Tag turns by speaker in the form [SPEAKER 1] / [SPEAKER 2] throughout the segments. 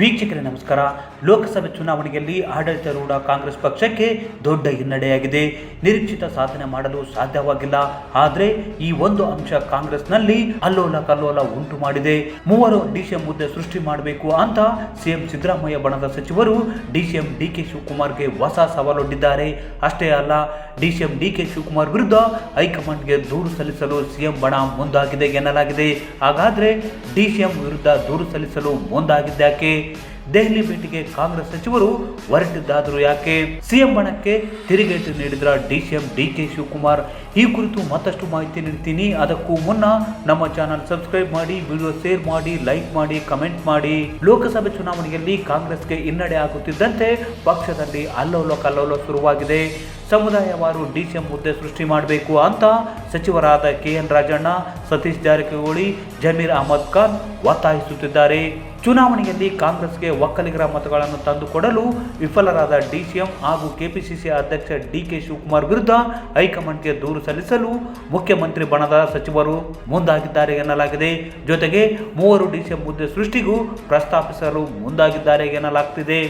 [SPEAKER 1] ವೀಕ್ಷಕರೇ, ನಮಸ್ಕಾರ. ಲೋಕಸಭೆ ಚುನಾವಣೆಯಲ್ಲಿ ಆಡಳಿತಾರೂಢ ಕಾಂಗ್ರೆಸ್ ಪಕ್ಷಕ್ಕೆ ದೊಡ್ಡ ಹಿನ್ನಡೆಯಾಗಿದೆ. ನಿರೀಕ್ಷಿತ ಸಾಧನೆ ಮಾಡಲು ಸಾಧ್ಯವಾಗಿಲ್ಲ. ಆದರೆ ಈ ಒಂದು ಅಂಶ ಕಾಂಗ್ರೆಸ್ನಲ್ಲಿ ಅಲ್ಲೋಲ ಕಲ್ಲೋಲ ಉಂಟು ಮಾಡಿದೆ. ಮೂವರು ಡಿಸಿಎಂ ಹುದ್ದೆ ಸೃಷ್ಟಿ ಮಾಡಬೇಕು ಅಂತ ಸಿಎಂ ಸಿದ್ದರಾಮಯ್ಯ ಬಣದ ಸಚಿವರು ಡಿಸಿಎಂ ಡಿಕೆ ಶಿವಕುಮಾರ್ಗೆ ಹೊಸ ಸವಾಲೊಡ್ಡಿದ್ದಾರೆ. ಅಷ್ಟೇ ಅಲ್ಲ ಡಿಸಿಎಂ ಡಿಕೆ ಶಿವಕುಮಾರ್ ವಿರುದ್ಧ ಹೈಕಮಾಂಡ್ಗೆ ದೂರು ಸಲ್ಲಿಸಲು ಸಿಎಂ ಬಣ ಮುಂದಾಗಿದೆ ಎನ್ನಲಾಗಿದೆ. ಹಾಗಾದರೆ ಡಿಸಿಎಂ ವಿರುದ್ಧ ದೂರು ಸಲ್ಲಿಸಲು ಮುಂದಾಗಿದ್ಯಾಕೆ ದೆಹಲಿ ಭೇಟಿಗೆ ಕಾಂಗ್ರೆಸ್ ಸಚಿವರು ಹೊರಟಿದ್ದಾದರೂ ಯಾಕೆ? ಸಿಎಂ ಬಣಕ್ಕೆ ತಿರುಗೇಟು ನೀಡಿದ್ರ ಡಿಸಿಎಂ ಡಿಕೆ ಶಿವಕುಮಾರ್. ಈ ಕುರಿತು ಮತ್ತಷ್ಟು ಮಾಹಿತಿ ನೀಡ್ತೀನಿ. ಅದಕ್ಕೂ ಮುನ್ನ ನಮ್ಮ ಚಾನಲ್ ಸಬ್ಸ್ಕ್ರೈಬ್ ಮಾಡಿ, ವಿಡಿಯೋ ಶೇರ್ ಮಾಡಿ, ಲೈಕ್ ಮಾಡಿ, ಕಮೆಂಟ್ ಮಾಡಿ. ಲೋಕಸಭೆ ಚುನಾವಣೆಯಲ್ಲಿ ಕಾಂಗ್ರೆಸ್ಗೆ ಹಿನ್ನಡೆ ಆಗುತ್ತಿದ್ದಂತೆ ಪಕ್ಷದಲ್ಲಿ ಅಲ್ಲೋಲ ಕಲ್ಲೋಲ ಶುರುವಾಗಿದೆ. ಸಮುದಾಯವಾರು ಡಿಸಿಎಂ ಹುದ್ದೆ ಸೃಷ್ಟಿ ಮಾಡಬೇಕು ಅಂತ ಸಚಿವರಾದ ಕೆ ಎನ್ ರಾಜಣ್ಣ, ಸತೀಶ್ ಜಾರಕಿಹೊಳಿ, ಜಮೀರ್ ಅಹಮದ್ ಖಾನ್ ಒತ್ತಾಯಿಸುತ್ತಿದ್ದಾರೆ. ಚುನಾವಣೆಯಲ್ಲಿ ಕಾಂಗ್ರೆಸ್ಗೆ ಒಕ್ಕಲಿಗರ ಮತಗಳನ್ನು ತಂದುಕೊಡಲು ವಿಫಲರಾದ ಡಿಸಿಎಂ ಹಾಗೂ ಕೆಪಿಸಿಸಿ ಅಧ್ಯಕ್ಷ ಡಿಕೆ ಶಿವಕುಮಾರ್ ವಿರುದ್ಧ ಹೈಕಮಾಂಡ್ಗೆ ದೂರು ಸಲ್ಲಿಸಲು ಮುಖ್ಯಮಂತ್ರಿ ಬಣದ ಸಚಿವರು ಮುಂದಾಗಿದ್ದಾರೆ ಎನ್ನಲಾಗಿದೆ. ಜೊತೆಗೆ ಮೂವರು ಡಿಸಿಎಂ ಹುದ್ದೆ ಸೃಷ್ಟಿಗೂ ಪ್ರಸ್ತಾಪಿಸಲು ಮುಂದಾಗಿದ್ದಾರೆ ಎನ್ನಲಾಗ್ತಿದೆ.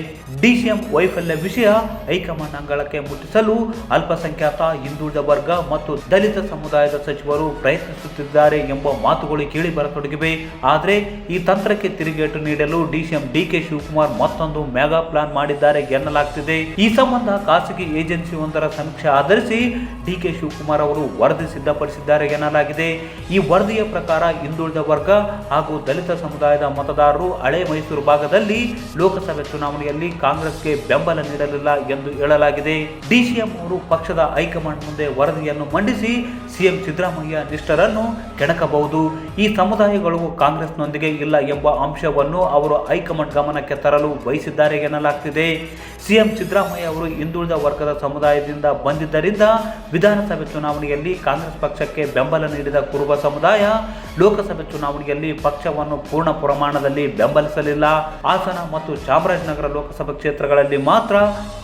[SPEAKER 1] ಡಿಸಿಎಂ ವೈಫಲ್ಯ ವಿಷಯ ಹೈಕಮಾಂಡ್ ಅಂಗಳಕ್ಕೆ ಮುಟ್ಟಿಸಲು ಅಲ್ಪಸಂಖ್ಯಾತ ಹಿಂದುಳಿದ ವರ್ಗ ಮತ್ತು ದಲಿತ ಸಮುದಾಯದ ಸಚಿವರು ಪ್ರಯತ್ನಿಸುತ್ತಿದ್ದಾರೆ ಎಂಬ ಮಾತುಗಳು ಕೇಳಿ ಬರತೊಡಗಿವೆ. ಆದರೆ ಈ ತಂತ್ರಕ್ಕೆ ತಿರುಗೇಟು ನೀಡಲು ಡಿಸಿಎಂ ಡಿಕೆ ಶಿವಕುಮಾರ್ ಮತ್ತೊಂದು ಮೆಗಾ ಪ್ಲಾನ್ ಮಾಡಿದ್ದಾರೆ ಎನ್ನಲಾಗ್ತಿದೆ. ಈ ಸಂಬಂಧ ಖಾಸಗಿ ಏಜೆನ್ಸಿ ಒಂದರ ಸಮೀಕ್ಷೆ ಆಧರಿಸಿ ಡಿಕೆ ಶಿವಕುಮಾರ್ ಅವರು ವರದಿ ಸಿದ್ಧಪಡಿಸಿದ್ದಾರೆ ಎನ್ನಲಾಗಿದೆ. ಈ ವರದಿಯ ಪ್ರಕಾರ ಹಿಂದುಳಿದ ವರ್ಗ ಹಾಗೂ ದಲಿತ ಸಮುದಾಯದ ಮತದಾರರು ಹಳೆ ಮೈಸೂರು ಭಾಗದಲ್ಲಿ ಲೋಕಸಭೆ ಚುನಾವಣೆಯಲ್ಲಿ ಕಾಂಗ್ರೆಸ್ಗೆ ಬೆಂಬಲ ನೀಡಲಿಲ್ಲ ಎಂದು ಹೇಳಲಾಗಿದೆ. ಡಿಸಿಎಂ ಅವರು ಪಕ್ಷದ ಹೈಕಮಾಂಡ್ ಮುಂದೆ ವರದಿಯನ್ನು ಮಂಡಿಸಿ ಸಿಎಂ ಸಿದ್ದರಾಮಯ್ಯ ನಿಷ್ಠರನ್ನು ಕೆಣಕಬಹುದು. ಈ ಸಮುದಾಯಗಳು ಕಾಂಗ್ರೆಸ್ನೊಂದಿಗೆ ಇಲ್ಲ ಎಂಬ ಅಂಶವನ್ನು ಅವರು ಹೈಕಮಾಂಡ್ ಗಮನಕ್ಕೆ ತರಲು ಬಯಸಿದ್ದಾರೆ ಎನ್ನಲಾಗ್ತಿದೆ. ಸಿಎಂ ಸಿದ್ದರಾಮಯ್ಯ ಅವರು ಹಿಂದುಳಿದ ವರ್ಗದ ಸಮುದಾಯದಿಂದ ಬಂದಿದ್ದರಿಂದ ವಿಧಾನಸಭೆ ಚುನಾವಣೆಯಲ್ಲಿ ಕಾಂಗ್ರೆಸ್ ಪಕ್ಷಕ್ಕೆ ಬೆಂಬಲ ನೀಡಿದ ಕುರುಬ ಸಮುದಾಯ ಲೋಕಸಭೆ ಚುನಾವಣೆಯಲ್ಲಿ ಪಕ್ಷವನ್ನು ಪೂರ್ಣ ಪ್ರಮಾಣದಲ್ಲಿ ಬೆಂಬಲಿಸಲಿಲ್ಲ. ಹಾಸನ ಮತ್ತು ಚಾಮರಾಜನಗರ ಲೋಕಸಭಾ ಕ್ಷೇತ್ರಗಳಲ್ಲಿ ಮಾತ್ರ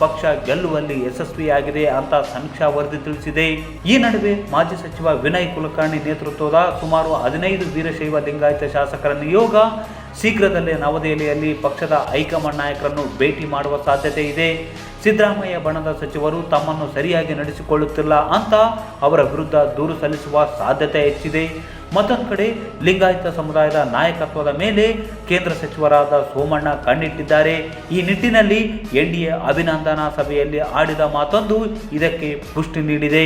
[SPEAKER 1] ಪಕ್ಷ ಗೆಲ್ಲುವಲ್ಲಿ ಯಶಸ್ವಿಯಾಗಿದೆ ಅಂತ ಸಮೀಕ್ಷಾ ವರದಿ ತಿಳಿಸಿದೆ. ಈ ನಡುವೆ ಮಾಜಿ ಸಚಿವ ವಿನಯ್ ಕುಲಕರ್ಣಿ ನೇತೃತ್ವದ ಸುಮಾರು ಹದಿನೈದು ವೀರಶೈವ ಲಿಂಗಾಯತ ಶಾಸಕರ ನಿಯೋಗ ಶೀಘ್ರದಲ್ಲೇ ನವದೆಹಲಿಯಲ್ಲಿ ಪಕ್ಷದ ಹೈಕಮಾಂಡ್ ನಾಯಕರನ್ನು ಭೇಟಿ ಮಾಡುವ ಸಾಧ್ಯತೆ ಇದೆ. ಸಿದ್ದರಾಮಯ್ಯ ಬಣದ ಸಚಿವರು ತಮ್ಮನ್ನು ಸರಿಯಾಗಿ ನಡೆಸಿಕೊಳ್ಳುತ್ತಿಲ್ಲ ಅಂತ ಅವರ ವಿರುದ್ಧ ದೂರು ಸಲ್ಲಿಸುವ ಸಾಧ್ಯತೆ ಹೆಚ್ಚಿದೆ. ಮತ್ತೊಂದು ಕಡೆ ಲಿಂಗಾಯತ ಸಮುದಾಯದ ನಾಯಕತ್ವದ ಮೇಲೆ ಕೇಂದ್ರ ಸಚಿವರಾದ ಸೋಮಣ್ಣ ಕಣ್ಣಿಟ್ಟಿದ್ದಾರೆ. ಈ ನಿಟ್ಟಿನಲ್ಲಿ ಎನ್ಡಿಎ ಅಭಿನಂದನಾ ಸಭೆಯಲ್ಲಿ ಆಡಿದ ಮಾತೊಂದು ಇದಕ್ಕೆ ಪುಷ್ಟಿ ನೀಡಿದೆ.